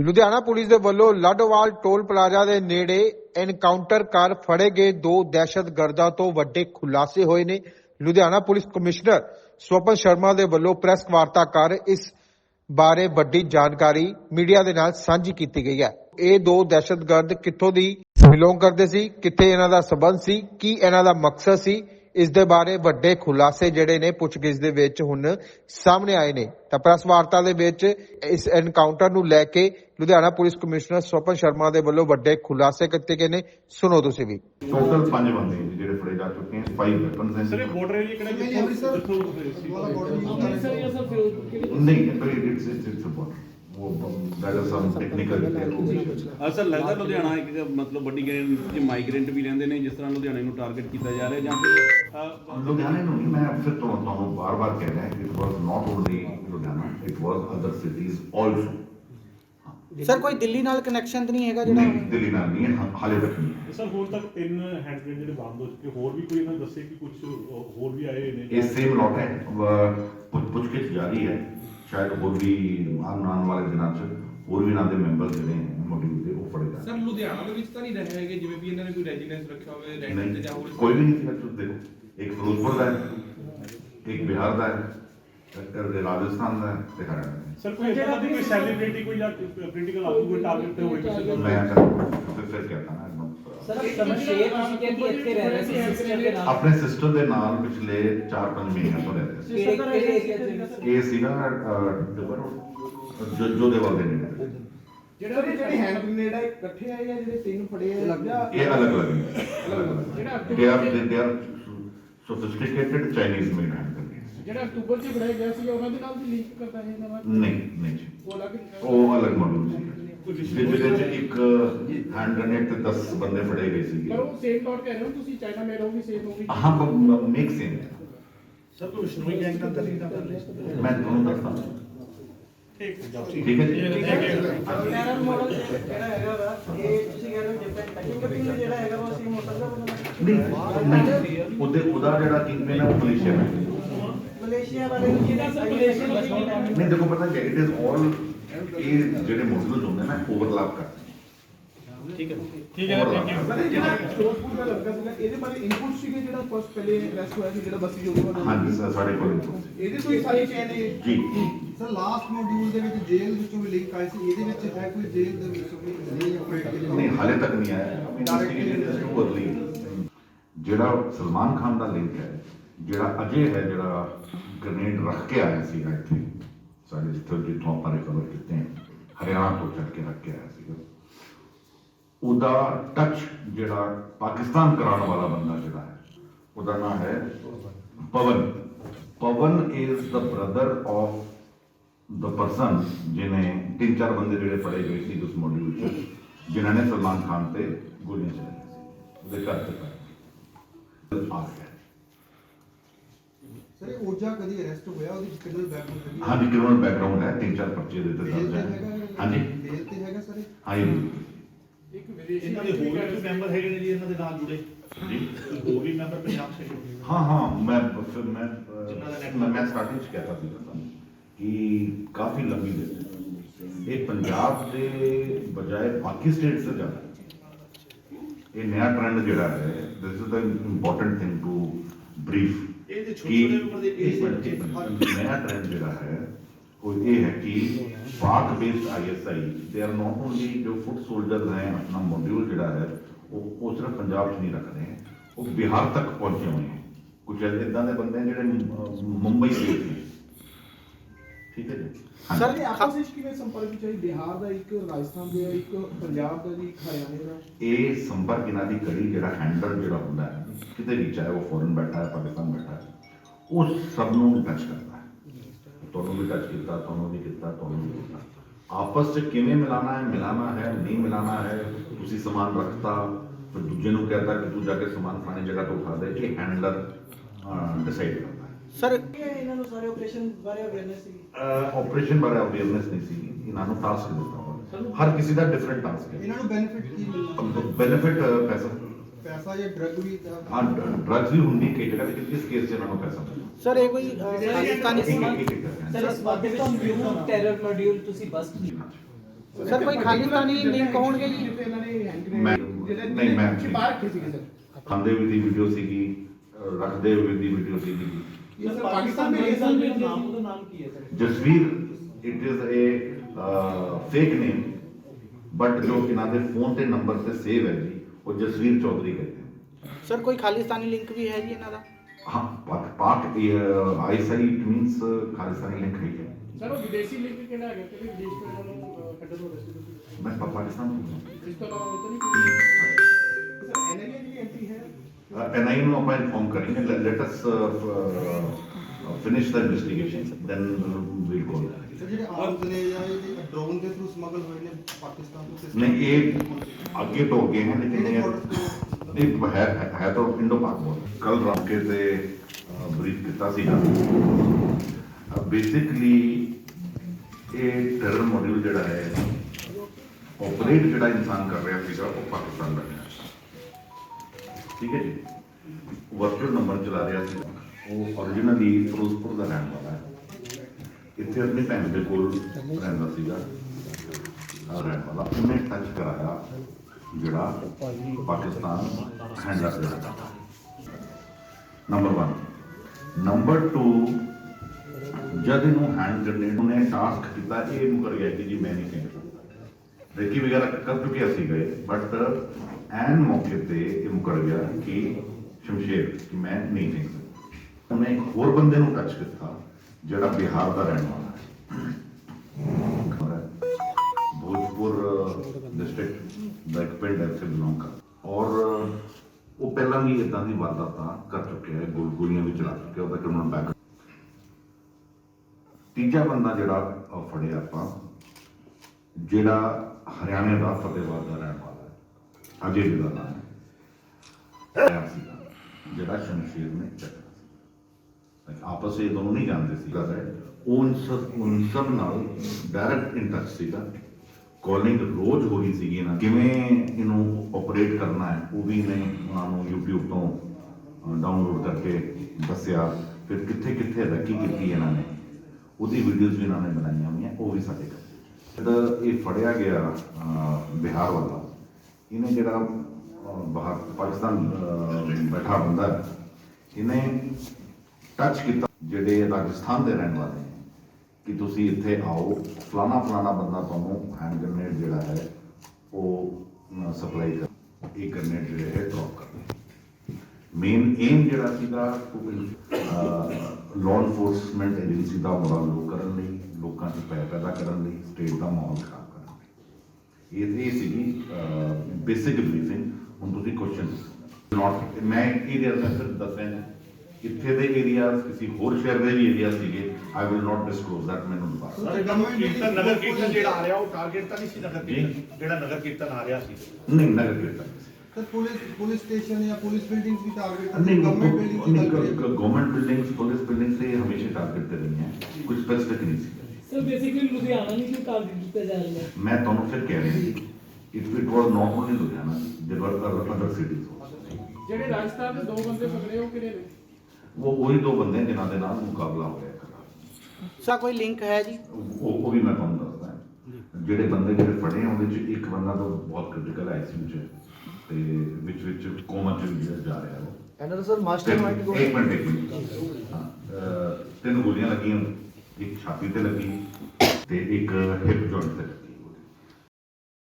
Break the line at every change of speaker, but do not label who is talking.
Ludhiana police ਦੇ ਵੱਲੋਂ Ladhowal toll plaza ਦੇ ਨੇੜੇ ਐਨਕਾਊਂਟਰ ਕਰ ਫੜੇ ਗਏ ਦੋ ਦਹਿਸ਼ਤਗਰਦਾਂ ਤੋਂ ਵੱਡੇ ਖੁਲਾਸੇ ਹੋਏ ਨੇ। ਲੁਧਿਆਣਾ ਪੁਲਿਸ ਕਮਿਸ਼ਨਰ ਸਵਪਨ ਸ਼ਰਮਾ ਦੇ ਵੱਲੋਂ ਪ੍ਰੈਸ ਵਾਰਤਾ ਕਰ ਇਸ ਬਾਰੇ ਵੱਡੀ ਜਾਣਕਾਰੀ ਮੀਡੀਆ ਦੇ ਨਾਲ ਸਾਂਝੀ ਕੀਤੀ ਗਈ ਹੈ। ਇਹ ਦੋ ਦਹਿਸ਼ਤਗਰਦ ਕਿੱਥੋਂ ਦੀ ਬਿਲੋਂਗ ਕਰਦੇ ਸੀ, ਕਿੱਥੇ ਇਹਨਾਂ ਦਾ ਸਬੰਧ ਸੀ, ਕੀ ਇਹਨਾਂ ਦਾ ਮਕਸਦ ਸੀ ਇਸ ਦੇ ਬਾਰੇ ਵੱਡੇ ਖੁਲਾਸੇ ਜਿਹੜੇ ਨੇ ਪੁੱਛਗਿੱਛ ਦੇ ਵਿੱਚ ਹੁਣ ਸਾਹਮਣੇ ਆਏ ਨੇ। ਤਾਂ ਪ੍ਰੈਸ ਵਾਰਤਾ ਦੇ ਵਿੱਚ ਇਸ ਐਨਕਾਊਂਟਰ ਨੂੰ ਲੈ ਕੇ ਲੁਧਿਆਣਾ ਪੁਲਿਸ ਕਮਿਸ਼ਨਰ ਸਵਪਨ ਸ਼ਰਮਾ ਦੇ ਵੱਲੋਂ ਵੱਡੇ ਖੁਲਾਸੇ ਕੀਤੇ ਗਏ ਨੇ। ਸੁਣੋ ਤੁਸੀਂ ਵੀ।
ਟੋਟਲ ਪੰਜ ਬੰਦੇ ਨੇ ਜਿਹੜੇ ਫੜੇ ਜਾ ਚੁੱਕੇ ਹਨ 5 ਵੈਪਨਸ
ਸਰ ਇਹ
ਹਨ
ਬਾਰਡਰ ਏਰੀਆ ਕਿਹੜਾ
ਨਹੀਂ, ਅੰਮ੍ਰਿਤਸਰ
ਜਿੱਥੋਂ ਹੋਏ ਸੀ?
ਵਾਲਾ border
ਅੰਮ੍ਰਿਤਸਰ ਜਾਂ ਸਰ ਫਿਰੋਜ਼ਪੁਰ
ਨਹੀਂ ਇਟਸ ਇਟਸ ਬਾਰਡਰ ਉਹ is some technical
uh sir ਲੱਗਦਾ ਲੁਧਿਆਣਾ ਇੱਕ ਮਤਲਬ ਵੱਡੀ ਗਿਣਤੀ ਚ ਮਾਈਗ੍ਰੈਂਟ ਵੀ ਰਹਿੰਦੇ ਨੇ ਜਿਸ ਤਰ੍ਹਾਂ ਲੁਧਿਆਣੇ ਨੂੰ ਟਾਰਗੇਟ ਕੀਤਾ ਜਾ ਰਿਹਾ ਜਾਂ ਫਿਰ
ਲੁਧਿਆਣੇ ਨੂੰ ਨਹੀਂ ਮੈਂ ਫਿਰ ਤੋਂ ਤੁਹਾਨੂੰ ਬਾਰ-ਬਾਰ ਕਹਿ ਰਿਹਾ it was not only Ludhiana it was other cities also
sir ਕੋਈ ਦਿੱਲੀ ਨਾਲ ਕਨੈਕਸ਼ਨ ਤਾਂ ਨਹੀਂ ਹੈਗਾ ਜਿਹੜਾ?
ਨਹੀਂ ਦਿੱਲੀ ਨਾਲ ਨਹੀਂ ਹੈ, ਹਾਲੇ ਤੱਕ ਨਹੀਂ।
ਸਰ ਹੁਣ ਤੱਕ ਤਿੰਨ ਹੈਂਡ ਗ੍ਰੇਡ ਜਿਹੜੇ ਬੰਦ ਹੋ ਚੁੱਕੇ ਹੋਰ ਵੀ ਕੋਈ ਇਹਨਾਂ ਦੱਸੇ ਕਿ ਕੁਝ ਹੋਰ ਵੀ ਆਏ ਨੇ?
ਇਹ ਸੇਮ ਲੋਟ ਹੈ ਪੁੱਛ ਪੁੱਛ ਕੇ ਜਾਰੀ ਹੈ। ਸ਼ਾਇਦ ਹੋਰ ਵੀ ਆਉਣ ਆਉਣ ਵਾਲੇ ਦਿਨਾਂ 'ਚ ਹੋਰ ਵੀ ਇਹਨਾਂ ਦੇ ਮੈਂਬਰ ਜਿਹੜੇ ਮੌਜੂਦ ਨੇ ਉਹ ਫੜੇ
ਸਰ
ਜਾਣਗੇ
ਲੁਧਿਆਣਾ ਦੇ ਵਿੱਚ ਤਾਂ ਨਹੀਂ ਰਹੇ ਹੈਗੇ ਜਿਵੇਂ ਵੀ ਇਹਨਾਂ ਨੇ ਕੋਈ ਰੈਜ਼ੀਡੈਂਸ ਰੱਖਿਆ ਹੋਵੇ ਰੈਂਟ ਤੇ ਜਾਂ ਹੋਰ
ਕੋਈ ਵੀ ਨਹੀਂ ਤੁਸੀਂ ਦੇਖੋ ਇੱਕ ਫਿਰੋਜ਼ਪੁਰ ਦਾ ਹੈ ਇੱਕ ਬਿਹਾਰ ਦਾ ਹੈ ਇੱਕ ਰਾਜਸਥਾਨ ਦਾ ਹੈ ਤੇ ਹਰਿਆਣਾ ਦਾ ਹੈ।
ਸਰ ਕੋਈ ਇਦਾਂ ਦੀ ਕੋਈ ਸੈਲੀਬ੍ਰਿਟੀ ਕੋਈ ਜਾਂ ਪੋਲੀਟੀਕਲ ਆਗੂ ਕੋਈ ਟਾਰਗੇਟ ਤੇ ਦਾ
ਮੈਂ ਤਾਂ ਫਿਰ ਫਿਰ ਕਹਿਤਾ ਨਾ।
ਸਰ ਸਮਸ਼ੇਰ ਤੁਸੀਂ ਕਿਹਾ ਕਿ ਇੱਥੇ ਰਹਿ ਰਹੇ ਸੀ ਸਿਸਟਰ ਦੇ ਨਾਲ?
ਆਪਣੇ ਸਿਸਟਰ ਦੇ ਨਾਲ ਪਿਛਲੇ 4-5 ਮਹੀਨਿਆਂ ਤੋਂ ਰਹਿ ਰਹੇ ਸੀ।
ਕਿਹੜੇ ਕਿਹੜੇ ਏਰੀਆ ਚ
ਇਹ ਸੀ? ਨਾ ਅਹ, ਜੋ ਜੋ ਦੇ ਵੱਲ ਨੇੜੇ।
ਜਿਹੜਾ ਵੀ ਜਿਹੜੇ ਹੈਂਡ ਗ੍ਰੇਨੇਡ ਆ ਇਕੱਠੇ ਆਏ ਆ ਜਿਹੜੇ ਤਿੰਨ ਫੜੇ ਆ? ਜਾਂ
ਇਹ ਅਲੱਗ ਅਲੱਗ ਨੇ। ਅਲੱਗ they are they are sophisticated Chinese made hand
ਜਿਹੜਾ ਅਕਤੂਬਰ ਚ ਬਣਾਇਆ ਗਿਆ ਸੀ ਉਹਨਾਂ ਦੇ ਨਾਲ ਵੀ ਲਿੰਕ ਕਰਦਾ ਹੈ ਨਾਲ?
ਨਹੀਂ ਨਹੀਂ।
ਉਹ ਅਲੱਗ
ਉਹ ਅਲੱਗ ਜਿਹਦੇ ਵਿੱਚ ਇੱਕ ਹੈਂਡ ਗ੍ਰੇਨੇਡ ਤੇ 10 ਬੰਦੇ ਫੜੇ ਗਏ ਸੀਗੇ।
ਪਰ ਉਹ ਸੇਮ ਡਾਟ ਕਹਿ ਰਹੇ ਹੋ ਤੁਸੀਂ ਚਾਈਨਾ ਮੇਡ ਹੋਗੀ ਸੇਮ ਹੋਗੀ
ਹਾਂ ਮਿਕਸ ਹੈ
ਸਰ ਕੋਈ ਸ਼ਨੋਈ ਗੈਂਗ ਦਾ ਦਲੀ ਦਾ
ਮੈਂ ਤੁਹਾਨੂੰ ਦੱਸਦਾ। ਠੀਕ ਹੈ ਜੀ?
ਪੈਰਲ ਮਾਡਲ ਜਿਹੜਾ ਹੈਗਾ ਵਾ ਇਹ ਤੁਸੀਂ ਕਹਿ ਰਹੇ ਹੋ ਡਿਫਰੈਂਟ ਟੈਕਨੀਕਲ ਜਿਹੜਾ ਹੈਗਾ ਵਾ ਸੇਮ ਮੋਟਰ ਦਾ
ਨਹੀਂ ਉਹਦੇ ਉਹਦਾ ਜਿਹੜਾ ਹੈ ਉਹ ਮਲੇਸ਼ੀਆ ਹੈ।
ਮਲੇਸ਼ੀਆ ਵਾਲੇ ਨੂੰ ਜਿਹੜਾ ਮਲੇਸ਼ੀਆ
ਨਹੀਂ ਦੇਖੋ ਪਤਾ ਕਿ ਇਟ ਇਜ਼ ਆਲ ਇਹ ਜਿਹੜੇ ਮੋਡਲਸ ਹੁੰਦੇ ਨਾ ਓਵਰਲੈਪ ਕਰਦੇ ਠੀਕ ਹੈ। ਠੀਕ ਹੈ
ਇਹ ਜਿਹੜਾ ਫਿਰੋਜ਼ਪੁਰ ਦਾ ਲੜਕਾ ਸੀਗਾ ਇਹਦੇ ਬਾਰੇ ਇਨਪੁਟ ਸੀਗੇ ਜਿਹੜਾ ਫਸਟ ਪਹਿਲੇ ਅਰੈਸਟ ਹੋਇਆ ਸੀ ਜਿਹੜਾ ਬੱਸੀ ਜੋਗੀ ਦਾ
ਹਾਂਜੀ ਸਰ ਸਾਡੇ ਕੋਲ ਸੀ।
ਇਹਦੇ ਤੋਂ ਹੀ ਸਾਰੀ ਚੇਨ ਹੈ
ਜੀ।
ਸਰ ਲਾਸਟ ਮੋਡਿਊਲ ਦੇ ਵਿੱਚ ਜੇਲ੍ਹ ਵਿੱਚੋਂ ਵੀ ਲਿੰਕ ਆਈ ਸੀ ਇਹਦੇ ਵਿੱਚ ਹੈ ਕੋਈ ਜੇਲ੍ਹ ਦੇ ਵਿੱਚੋਂ ਆਪਰੇਟ
ਨਹੀਂ ਹਾਲੇ ਤੱਕ ਨਹੀਂ ਆਇਆ। ਬਦਲੀ। ਜਿਹੜਾ ਸਲਮਾਨ ਖਾਨ ਦਾ ਲਿੰਕ ਹੈ ਜਿਹੜਾ ਅਜੇ ਹੈ ਜਿਹੜਾ ਗ੍ਰਨੇਡ ਰੱਖ ਕੇ ਆਇਆ ਸੀਗਾ ਇੱਥੇ ਸਾਡੇ ਜਿੱਥੇ ਜਿੱਥੋਂ ਆਪਾਂ ਰਿਕਵਰ ਕੀਤੇ ਹਨ ਹਰਿਆਣਾ ਤੋਂ ਚੱਕ ਕੇ ਰੱਖ ਕੇ ਆਇਆ ਸੀਗਾ ਉਹਦਾ ਟੱਚ ਜਿਹੜਾ ਪਾਕਿਸਤਾਨ ਕਰਾਉਣ ਵਾਲਾ ਬੰਦਾ ਜਿਹੜਾ ਹੈ ਉਹਦਾ ਨਾਮ ਹੈ Pavan Pavan is the brother of the person ਜਿਹਨੇ ਤਿੰਨ ਚਾਰ ਬੰਦੇ ਜਿਹੜੇ ਫੜੇ ਗਏ ਸੀ ਉਸ ਮੋਡਿਊਲ 'ਚ ਜਿਨ੍ਹਾਂ ਨੇ ਸਲਮਾਨ ਖਾਨ ਤੇ ਗੋਲੀਆਂ ਚਲਾਈਆਂ ਸੀ ਉਹਦੇ ਘਰ ਤੇ ਪਏ। ਆ ਗਿਆ
ਸਰ ਇਹ ਓਜਾ ਕਦੀ ਅਰੈਸਟ ਹੋਇਆ ਉਹਦੀ ਕ੍ਰਿਮੀਨਲ ਬੈਕਗ੍ਰਾਉਂਡ ਹੈਗੀ
ਹਾਂਜੀ ਕ੍ਰਿਮੀਨਲ ਬੈਕਗ੍ਰਾਉਂਡ ਹੈ ਤਿੰਨ ਚਾਰ ਪਰਚੇ ਦੇ ਤੇ
ਜੇਲ੍ਹ
ਦਰਜ
ਤੇ ਹੈਗਾ
ਹੈ ਹਾਂਜੀ
ਜੇਲ੍ਹ ਤੇ ਹੈਗਾ ਸਰ ਇਹ?
ਹਾਂਜੀ
ਇੱਕ ਵਿਦੇਸ਼ੀ
ਇਹਨਾਂ ਦੇ ਹੋਰ ਵੀ ਮੈਂਬਰ ਹੈਗੇ ਨੇ ਜੀ ਇਹਨਾਂ ਦੇ ਨਾਲ ਜੁੜੇ
ਜੀ
ਹੋਰ ਵੀ ਮੈਂਬਰ ਪੰਜਾਬ ਸੇ
ਹਾਂ ਹਾਂ ਮੈਂ ਫਿਰ ਮੈਂ
ਜਿਨ੍ਹਾਂ ਦਾ
ਅਹ,
network-
ਮੈਂ ਮੈਂ ਸਟਾਰਟਿੰਗ ਚ ਕਹਿਤਾ ਸੀ ਤੁਹਾਨੂੰ ਕਿ ਕਾਫੀ ਲੰਬੀ ਲਿਸਟ ਹੈ ਇਹ ਪੰਜਾਬ ਦੇ ਬਜਾਏ ਬਾਕੀ ਸਟੇਟਸ से ਜ਼ਿਆਦਾ ਹੈ। ਇਹ ਨया ਟ੍ਰੈਂਡ ਜਿਹੜਾ ਹੈ this is the important thing to brief
ਇਹ ਤੇ ਛੋਟੇ ਛੋਟੇ ਉਮਰ ਦੇ
ਇੱਕ ਮਿੰਟ। ਨया ਟ੍ਰੈਂਡ ਜਿਹੜਾ ਹੈ ਉਹ ਇਹ ਹੈ ਕਿ Pak based ISI they are not only ਜੋ ਫੁੱਟ ਸੋਲਜਰਸ ਹੈ ਆਪਣਾ ਮੋਡਿਊਲ ਜਿਹੜਾ ਹੈ ਉਹ ਉਹ ਸਿਰਫ ਪੰਜਾਬ 'ਚ ਨਹੀਂ ਰੱਖ ਰਹੇ ਉਹ ਬਿਹਾਰ ਤੱਕ ਪਹੁੰਚੇ ਹੋਏ ਕੁਝ ਇਦਾਂ ਦੇ ਬੰਦੇ ਜਿਹੜੇ ਮੁੰਬਈ ਦੇ ਠੀਕ ਹੈ ਜੀ। ਹਾਂਜੀ।
ਸਰ ਇਹ ਆਪਸ ਵਿੱਚ ਕਿਵੇਂ ਸੰਪਰਕ ਵਿੱਚ ਆਈ? ਬਿਹਾਰ ਦਾ ਇੱਕ ਰਾਜਸਥਾਨ ਦਾ ਇੱਕ ਪੰਜਾਬ ਦਾ ਜੀ ਇੱਕ ਹਰਿਆਣੇ ਦਾ?
ਇਹ ਸੰਪਰਕ ਇਹਨਾਂ ਦੀ ਕੜੀ ਜਿਹੜਾ ਹੈਂਡਲ ਜਿਹੜਾ ਹੁੰਦਾ ਹੈ ਕਿਤੇ ਵੀ ਚਾਹੇ ਉਹ ਫੋਰਨ ਬੈਠਾ ਹੈ ਪਾਕਿਸਤਾਨ ਬੈਠਾ ਹੈ ਉਹ ਸਭ ਨੂੰ ਟੱਚ ਕਰਦਾ ਹੈ। ਤੁਹਾਨੂੰ ਵੀ ਟੱਚ ਕੀਤਾ ਤੁਹਾਨੂੰ ਵੀ ਕੀਤਾ ਤੁਹਾਨੂੰ ਵੀ ਕੀਤਾ। ਆਪਸ 'ਚ ਕਿਵੇਂ ਮਿਲਾਣਾ ਹੈ ਮਿਲਾਣਾ ਹੈ ਨਹੀਂ ਮਿਲਾਣਾ ਹੈ ਤੁਸੀਂ ਸਮਾਨ ਰੱਖਤਾ ਫਿਰ ਦੂਜੇ ਨੂੰ ਕਹਿੰਦਾ ਕਿ ਤੂੰ ਜਾ ਕੇ ਸਮਾਨ ਫਲਾਣੀ ਜਗ੍ਹਾ ਤੋਂ ਉਠਾ ਦੇ ਇਹ ਹੈਂਡਲਰ ਡਿਸਾਈਡ ਕਰਦਾ ਹੈ।
ਸਰ
ਇਹਨਾਂ ਨੂੰ ਸਾਰੇ ਆਪਰੇਸ਼ਨ ਬਾਰੇ ਅਵੇਅਰਨੈਸ ਸੀ
ਆਪਰੇਸ਼ਨ ਬਾਰੇ ਅਵੇਅਰਨੈਸ ਨਹੀਂ ਸੀ। ਇਹਨਾਂ ਨੂੰ ਟਾਸਕ ਦਿੱਤਾ ਹੋਇਆ ਹਰ ਕਿਸੇ ਦਾ ਡਿਫਰੈਂਟ ਟਾਸਕ ਹੈ।
ਇਹਨਾਂ ਨੂੰ ਬੈਨੀਫਿਟ ਕੀ ਮਿਲਦਾ
ਬੈਨੀਫਿਟ ਪੈਸਾ।
ਪੈਸਾ ਜਾਂ ਡਰਗ ਵੀ ਤਾਂ
ਹਾਂ ਡਰੱਗਸ ਵੀ ਹੁੰਦੀ ਕਈ ਜਗ੍ਹਾ ਤੇ ਕਿਸ ਕੇਸ 'ਚ ਇਹਨਾਂ ਨੂੰ ਪੈਸਾ ਮਿਲਦਾ।
ਸਰ ਇਹ ਕੋਈ ਪਾਕਿਸਤਾਨੀ
ਇੱਕ- ਇੱਕ- ਇੱਕ- ਇੱਕ-
ਸਰ ਇਸ ਬਾਤ ਦੇ ਵਿੱਚ ਨਿਊ ਟੈਰਰ ਮੋਡਿਊਲ ਤੁਸੀਂ ਕੀਤਾ ਸਰ ਕੋਈ ਖਾਲਿਸਤਾਨੀ ਲਿੰਕ ਹੋਣਗੇ ਜੀ?
ਮੈਂ ਨਹੀਂ ਮੈਂ
ਸਰ
ਖਾਂਦੇ ਵੀ ਦੀ ਵੀਡੀਓ ਸੀਗੀ ਅਹ ਰੱਖਦੇ ਹੋਏ ਦੀ ਵੀਡੀਓ ਸੀਗੀ।
ਇਹ ਸਰ ਪਾਕਿਸਤਾਨ ਦੇ
ਪਾਕਿਸਤਾਨ ਦੇ ਨਾਮ ਦਾ ਨਾਮ ਕੀ ਹੈ sir
Jasvir it is a fake name but ਜੋ ਇਹਨਾਂ ਦੇ ਫੋਨ ਤੇ ਨੰਬਰ ਤੇ ਸੇਵ ਹੈ ਜੀ ਉਹ ਜਸਵੀਰ ਚੌਧਰੀ ਕਹਿੰਦੇ ਨੇ
ਸਰ ਕੋਈ ਖਾਲਿਸਤਾਨੀ ਲਿੰਕ ਵੀ ਹੈ ਜੀ ਇਹਨਾਂ ਦਾ
ਹਾਂ Pak Pak ISI it means Khalistani link ਹੈ
ਸਰ ਉਹ ਵਿਦੇਸ਼ੀ ਲਿੰਕ ਕਿਹੜਾ ਹੈਗਾ ਕਿਹੜੇ ਵਿਦੇਸ਼ ਤੋਂ ਇਹਨਾਂ ਨੂੰ ਅਹ, ਕੱਢਣ ਹੋ ਸੀ
ਐਨਆਈ ਨੂੰ ਆਪਾਂ ਇਨਫੋਰਮ ਕਰਾਂਗੇ let us finish the investigation then we'll go
ਜਿਹੜੇ ਆਰਮਸ ਨੇ ਜਾਂ ਇਹ ਡਰੋਨ ਦੇ ਥਰੂ ਸਮਗਲ ਹੋਏ ਨੇ ਪਾਕਿਸਤਾਨ ਤੋਂ
ਨਹੀਂ ਇਹ ਅੱਗੇ ਤੋਂ ਅੱਗੇ ਹੈ ਲੇਕਿਨ ਇਹ ਹੈ ਹੈ- ਤਾਂ ਇੰਡੋ ਪਾਕ ਬੋਰਡਰ ਕੱਲ ਰੌਕੇ ਤੇ ਬਰੀਫ ਕੀਤਾ ਸੀਗਾ। ਬੇਸਿਕਲੀ ਇਹ ਟੈਰਰ ਮੋਡਿਊਲ ਜਿਹੜਾ ਹੈ ਆਪਰੇਟ ਜਿਹੜਾ ਇਨਸਾਨ ਕਰ ਰਿਹਾ ਸੀਗਾ ਉਹ ਪਾਕਿਸਤਾਨ ਦਾ ਠੀਕ ਹੈ ਜੀ। ਵਰਚੁਅਲ ਨੰਬਰ ਚਲਾ ਰਿਹਾ ਸੀ। ਉਹ originally ਫਿਰੋਜ਼ਪੁਰ ਦਾ ਰਹਿਣ ਵਾਲਾ ਹੈ। ਇੱਥੇ ਆਪਣੀ ਭੈਣ ਦੇ ਕੋਲ ਰਹਿੰਦਾ ਸੀਗਾ। ਆ ਰਹਿਣ ਵਾਲਾ। ਉਹਨੇ ਟੱਚ ਕਰਾਇਆ ਜਿਹੜਾ ਪਾਕਿਸਤਾਨ ਹੈਂਡਲ ਕਰਦਾ ਨੰਬਰ 1 ਨੰਬਰ 2 ਜਦ ਇਹਨੂੰ ਹੈਂਡ ਗ੍ਰੇਨੇਡ ਉਹਨੇ ਟਾਸਕ ਕੀਤਾ, ਇਹ ਕਰ ਗਿਆ ਕਿ ਜੀ ਮੈਂ ਨਹੀਂ ਕਹਿੰਦਾ ਰੇਕੀ ਵਗੈਰਾ ਕਰ ਚੁੱਕਿਆ ਸੀ ਗਏ ਬਟ ਐਨ ਮੌਕੇ ਤੇ ਇਹ ਮੁਕਰ ਗਿਆ ਕਿ ਸ਼ਮਸ਼ੇਰ ਕਿ ਮੈਂ ਨਹੀਂ ਕਹਿੰਦਾ ਉਹਨੇ ਇੱਕ ਹੋਰ ਬੰਦੇ ਨੂੰ ਟੱਚ ਕੀਤਾ, ਜਿਹੜਾ ਬਿਹਾਰ ਦਾ ਰਹਿਣ ਵਾਲਾ ਹੈ। ਭੋਜਪੁਰ ਡਿਸਟ੍ਰਿਕਟ ਦਾ ਇੱਕ ਪਿੰਡ ਹੈ, ਇੱਥੇ ਬਿਲੋਂਗ ਕਰ। ਔਰ ਉਹ ਪਹਿਲਾਂ ਵੀ ਇਦਾਂ ਦੀ ਵਾਰਦਾਤਾਂ ਕਰ ਚੁੱਕਿਆ ਹੈ ਗੋਲ ਗੋਲੀਆਂ ਵੀ ਚਲਾ ਚੁੱਕਿਆ, ਉਹਦਾ ਕ੍ਰਿਮੀਨਲ ਬੈਕ ਤੀਜਾ ਬੰਦਾ ਜਿਹੜਾ ਫੜਿਆ ਆਪਾਂ, ਜਿਹੜਾ ਹਰਿਆਣੇ ਦਾ ਫਤਿਹਵਾਦ ਦਾ ਰਹਿਣ ਵਾਲਾ ਅਜੇ ਜੀ ਦਾ ਨਾਮ ਹੈ ਆਇਆ ਸੀਗਾ, ਜਿਹੜਾ ਸ਼ਮਸ਼ੀਰ ਨੇ ਚੱਕਿਆ ਆਪਸ ਵਿੱਚ ਇਹ ਦੋਨੋਂ ਨਹੀਂ ਜਾਣਦੇ ਸੀ। ਗੱਲ ਹੈ ਉਹ ਉਨ ਸਭ ਉਨ ਸਭ ਨਾਲ ਡਾਇਰੈਕਟ ਇਨ ਟੱਚ ਸੀਗਾ। ਕਾਲਿੰਗ ਰੋਜ਼ ਹੋ ਰਹੀ ਸੀਗੀ ਨਾ ਕਿਵੇਂ ਇਹਨੂੰ ਆਪਰੇਟ ਕਰਨਾ ਹੈ ਉਹ ਵੀ ਨੇ ਉਹਨਾਂ ਨੂੰ YouTube ਤੋਂ ਡਾਊਨਲੋਡ ਕਰਕੇ ਦੱਸਿਆ। ਫਿਰ ਕਿੱਥੇ ਕਿੱਥੇ ਰੈਕੀ ਕੀਤੀ ਇਹਨਾਂ ਨੇ। ਉਹਦੀ ਵੀਡੀਓਜ਼ ਵੀ ਇਹਨਾਂ ਨੇ ਬਣਾਈਆਂ ਹੋਈਆਂ ਉਹ ਵੀ ਸਾਡੇ ਕੋਲ ਜਦੋਂ ਇਹ ਫੜਿਆ ਗਿਆ ਅਹ, ਬਿਹਾਰ ਵਾਲਾ ਇਹਨੇ ਜਿਹੜਾ ਅਹ, ਪਾਕਿਸਤਾਨ ਬੈਠਾ ਬੰਦਾ ਇਹਨੇ ਟੱਚ ਕੀਤਾ ਜਿਹੜੇ ਰਾਜਸਥਾਨ ਦੇ ਰਹਿਣ ਵਾਲੇ ਕਿ ਤੁਸੀਂ ਇੱਥੇ ਆਓ ਫਲਾਣਾ ਫਲਾਣਾ ਬੰਦਾ ਤੁਹਾਨੂੰ ਹੈਂਡ ਗ੍ਰੇਨੇਡ ਜਿਹੜਾ ਹੈ ਉਹ ਸਪਲਾਈ ਕਰ ਇਹ ਗ੍ਰੇਨੇਡ ਜਿਹੜੇ ਹੈ ਡ੍ਰੌਪ ਕਰ ਮੇਨ ਏਮ ਜਿਹੜਾ ਸੀਗਾ ਲਾਅ ਇਨਫੋਰਸਮੈਂਟ ਏਜੰਸੀ ਦਾ ਮੋਰਲ ਲੋ ਕਰਨ ਲਈ ਲੋਕਾਂ 'ਚ ਪੈ ਪੈਦਾ ਕਰਨ ਲਈ ਸਟੇਟ ਦਾ ਮਾਹੌਲ ਖਰਾਬ ਇਹ ਸੀਗੀ ਬੇਸਿਕ ਬਰੀਫਿੰਗ ਹੁਣ ਤੁਸੀਂ ਕੁਐਸਚਨ ਨਾਟ ਮੈਂ ਏਰੀਆ ਦਾ ਸਿਰਫ ਦੱਸ ਰਿਹਾ ਇੱਥੇ ਦੇ ਏਰੀਆਜ਼ ਕਿਸੇ ਹੋਰ ਸ਼ਹਿਰ ਦੇ ਵੀ ਏਰੀਆ ਸੀਗੇ I will not disclose that ਮੈਨੂੰ
ਗਵਰਨਮੈਂਟ
ਕੀਰਤਨ ਨਗਰ ਕੀਰਤਨ ਜਿਹੜਾ ਆ ਰਿਹਾ ਉਹ ਟਾਰਗੇਟ ਤਾਂ ਨਹੀਂ ਸੀ ਨਗਰ। ਕੀਰਤਨ। ਜਿਹੜਾ ਨਗਰ ਕੀਰਤਨ ਆ ਰਿਹਾ ਸੀ।
ਨਹੀਂ ਨਗਰ ਕੀਰਤਨ।
ਸਰ ਪੁਲਿਸ ਪੁਲਿਸ ਸਟੇਸ਼ਨ ਜਾਂ ਪੁਲਿਸ ਬਿਲਡਿੰਗਸ ਵੀ ਟਾਰਗੇਟ
ਨਹੀਂ
government buildings
government buildings police buildings ਤੇ ਹਮੇਸ਼ਾ ਟਾਰਗੇਟ ਤੇ ਰਹੀ ਹੈ ਕੁਝ ਸਪੈਸਿਫਿਕ ਨਹੀਂ ਸੀ।
ਸਰ ਬੇਸਿਕਲੀ
ਮੈਂ ਤੁਹਾਨੂੰ ਫਿਰ ਕਹਿ ਰਿਹਾ ਜੀ it we told not only Ludhiana
ਦੇ ਉਹ
ਉਹੀ ਦੋ ਬੰਦੇ ਜਿਨ੍ਹਾਂ ਦੇ ਨਾਲ ਮੁਕਾਬਲਾ ਹੋ ਰਿਹਾ
ਸਾ ਕੋਈ ਲਿੰਕ ਹੈ ਜੀ?
ਉਹ ਉਹ ਵੀ ਮੈਂ ਤੁਹਾਨੂੰ ਦੱਸਦਾ ਜਿਹੜੇ ਬੰਦੇ ਜਿਹੜੇ ਫੜੇ ਆ ਉਹਦੇ ਚ ਇੱਕ ਬੰਦਾ ਤਾਂ ਬਹੁਤ ਕ੍ਰਿਟੀਕਲ ਹੈ ਆਈਸੀਯੂ ਚ ਤੇ ਵਿੱਚ ਵਿੱਚ ਕੋਮਾ ਚ ਵੀ ਜਾ ਰਿਹਾ ਉਹ।
ਇਹਨਾਂ ਦਾ ਸਰ
ਮਾਸਟਰ ਮਾਈਂਡ ਇੱਕ ਤਿੰਨ ਗੋਲੀਆਂ ਲੱਗੀਆਂ। ਇੱਕ ਛਾਤੀ ਤੇ ਲੱਗੀ ਤੇ ਇੱਕ ਹਿਪ ਜੁਆਇੰਟ ਤੇ ਲੱਗੀ।